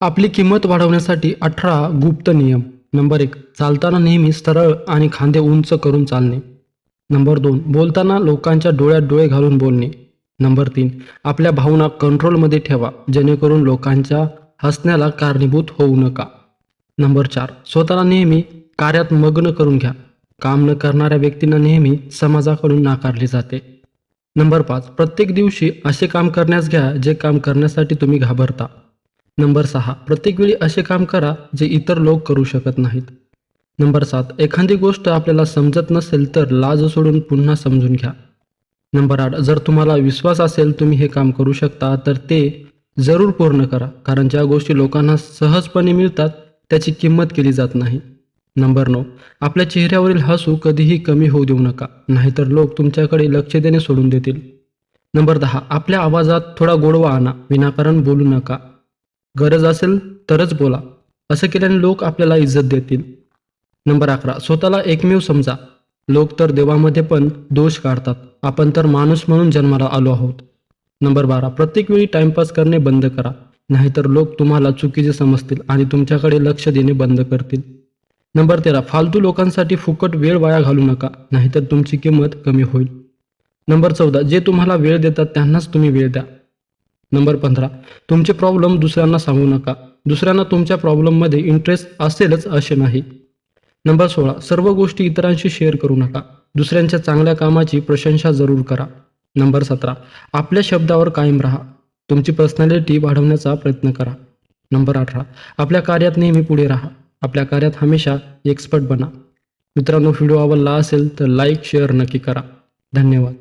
आपली किंमत वाढवण्यासाठी अठरा गुप्त नियम. नंबर एक चालताना नेहमी सरळ आणि खांदे उंच करून चालणे. नंबर दोन बोलताना लोकांच्या डोळ्यात डोळे घालून बोलणे. नंबर तीन आपल्या भावना कंट्रोलमध्ये ठेवा जेणेकरून लोकांच्या हसण्याला कारणीभूत होऊ नका. नंबर चार स्वतःला नेहमी कार्यात मग्न करून घ्या. काम न करणाऱ्या व्यक्तींना नेहमी समाजाकडून नाकारले जाते. नंबर पाच प्रत्येक दिवशी असे काम करण्यास घ्या जे काम करण्यासाठी तुम्ही घाबरता. नंबर सहा प्रत्येक वेळी असे काम करा जे इतर लोक करू शकत नाहीत. नंबर सात एखादी गोष्ट आपल्याला समजत नसेल तर लाज सोडून पुन्हा समजून घ्या. नंबर आठ जर तुम्हाला विश्वास असेल तुम्ही हे काम करू शकता तर ते जरूर पूर्ण करा कारण ज्या गोष्टी लोकांना सहजपणे मिळतात त्याची किंमत केली जात नाही. नंबर नऊ आपल्या चेहऱ्यावरील हसू कधीही कमी होऊ देऊ नका नाहीतर लोक तुमच्याकडे लक्ष देणे सोडून देतील. नंबर दहा आपल्या आवाजात थोडा गोडवा आणा विनाकारण बोलू नका. गरज असेल तरच बोला. असं केल्याने लोक आपल्याला इज्जत देतील. नंबर अकरा. स्वतःला एकमेव समजा. लोक तर देवामध्ये पण दोष काढतात. आपण तर माणूस म्हणून जन्माला आलो आहोत. नंबर बारा. प्रत्येक वेळी टाइमपास करणे बंद करा. नाहीतर लोक तुम्हाला चुकीचे समजतील आणि तुमच्याकडे लक्ष देणे बंद करतील. नंबर तेरा. फालतू लोकांसाठी फुकट वेळ वाया घालू नका. नाहीतर तुमची किंमत कमी होईल. नंबर चौदा. जे तुम्हाला वेळ देतात त्यांनाच तुम्ही वेळ द्या. नंबर पंधरा तुमचे प्रॉब्लेम दुसऱ्यांना सांगू नका. दुसऱ्यांना तुमच्या प्रॉब्लेममध्ये इंटरेस्ट असेलच असे नाही. नंबर सोळा सर्व गोष्टी इतरांशी शेअर करू नका. दुसऱ्यांच्या चांगल्या कामाची प्रशंसा जरूर करा. नंबर सतरा आपल्या शब्दावर कायम राहा. तुमची पर्सनॅलिटी वाढवण्याचा प्रयत्न करा. नंबर अठरा आपल्या कार्यात नेहमी पुढे राहा. आपल्या कार्यात हमेशा एक्सपर्ट बना. मित्रांनो व्हिडिओ आवडला असेल तर लाईक शेअर नक्की करा. धन्यवाद.